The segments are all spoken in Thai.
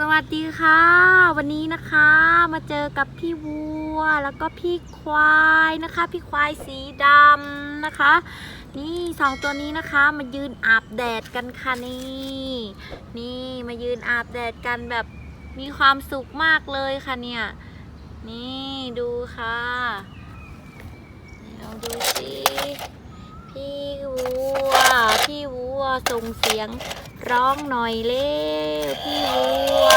สวัสดีค่ะ วันนี้นะคะมาเจอกับพี่วัวแล้วก็พี่ควายนะคะ พี่ควายสีดำนะคะ นี่สองตัวนี้นะคะมายืนอาบแดดกันค่ะนี่นี่มายืนอาบแดดกันแบบมีความสุขมากเลยค่ะเนี่ยนี่ดูค่ะลองดูสิพี่วัว พี่วัว ส่งเสียงร้องหน่อยเร็วพี่วัว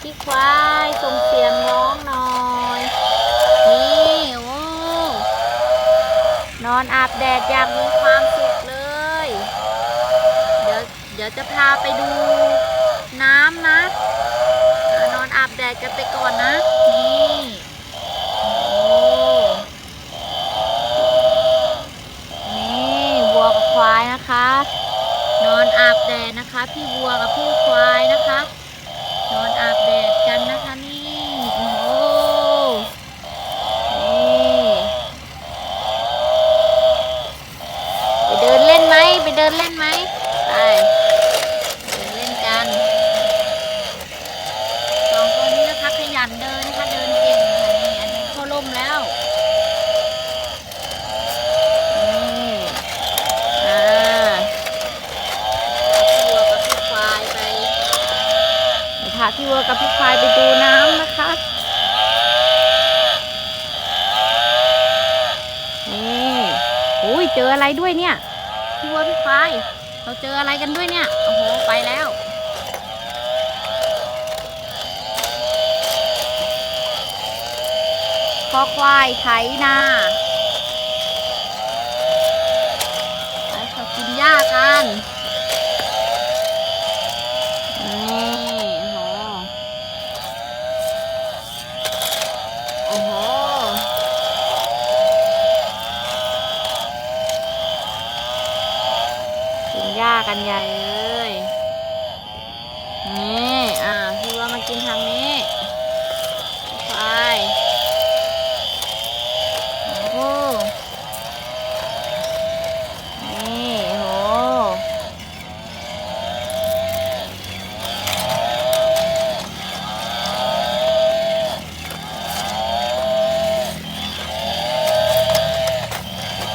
พี่ควายส่งเสียงร้องหน่อยนี่โอ้นอนอาบแดดอย่างมีความสุขเลย เดี๋ยวเดี๋ยวจะพาไปดูน้ำนะนอนอาบแดดกันไปก่อนนะนี่นี่วัวกับควายนะคะ นอนอาบแดดนะคะ พี่วัวกับพี่ควายนะคะ นอนอาบแดดกันนะคะนี่โอ้โหนี่ไปเดินเล่นไหมไปเดินเล่นไหมไปเดินเล่นกันสองตัวนี้นะคะขยันเดินนะคะเดินเก่งค่ะนี่อันนี้เข้าร่มแล้วนี่อ่า พี่วัวกับพี่ควายไป เดี๋ยวพาพี่วัวกับพี่ควายไปดูน้ำนะคะนี่อุ้ยเจออะไรด้วยเนี่ยพี่วัวพี่ควายเราเจออะไรกันด้วยเนี่ยโอ้โหไปแล้วคอควายไถนาไปขอกินหญ้ากัน นี่โอ้โห โอ้โหากันใหญ่เลย นี่ อ่าพี่ว่ามากินทางนี้ไปโอ้โห นี่โห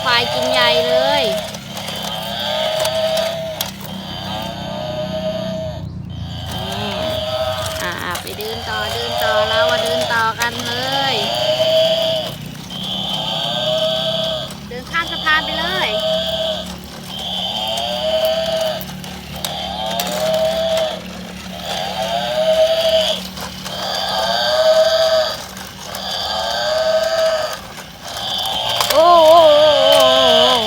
ควายกินใหญ่เลย นี่ อ่าไปเดินต่อเดินต่อเราอะเดินต่อกันเลย เดินข้ามสะพานไปเลย โอ้โอ้โอ้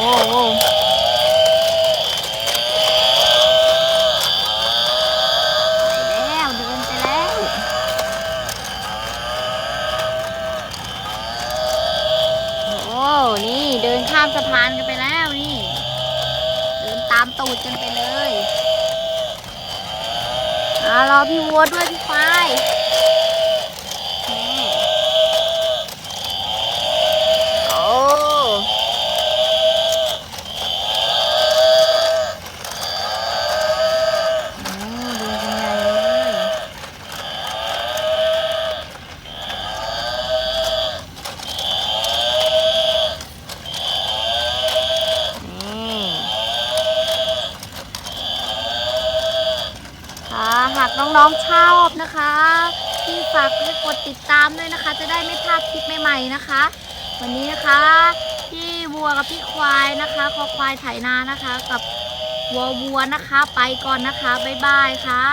โอ้โอ้โอ้ไปแล้วเดินไปแล้ว โอ้ นี่เดิน ข้ามสะพานกันไปแล้วนี่ เดินตามตูดกันไปเลยอ่ารอพี่วัวด้วยพี่ควายนี่โอ้โอ้เดินกันใหญ่เลย นี่ค่ะหาก น้องๆชอบนะคะพี่ฝากให้กดติดตามด้วยนะคะ จะได้ไม่พลาดคลิปใหม่ๆนะคะ วันนี้นะคะพี่วัวกับพี่ควายนะคะคอควายไถนานะคะ กับวัววัวนะคะ ไปก่อนนะคะบ๊ายบายค่ะ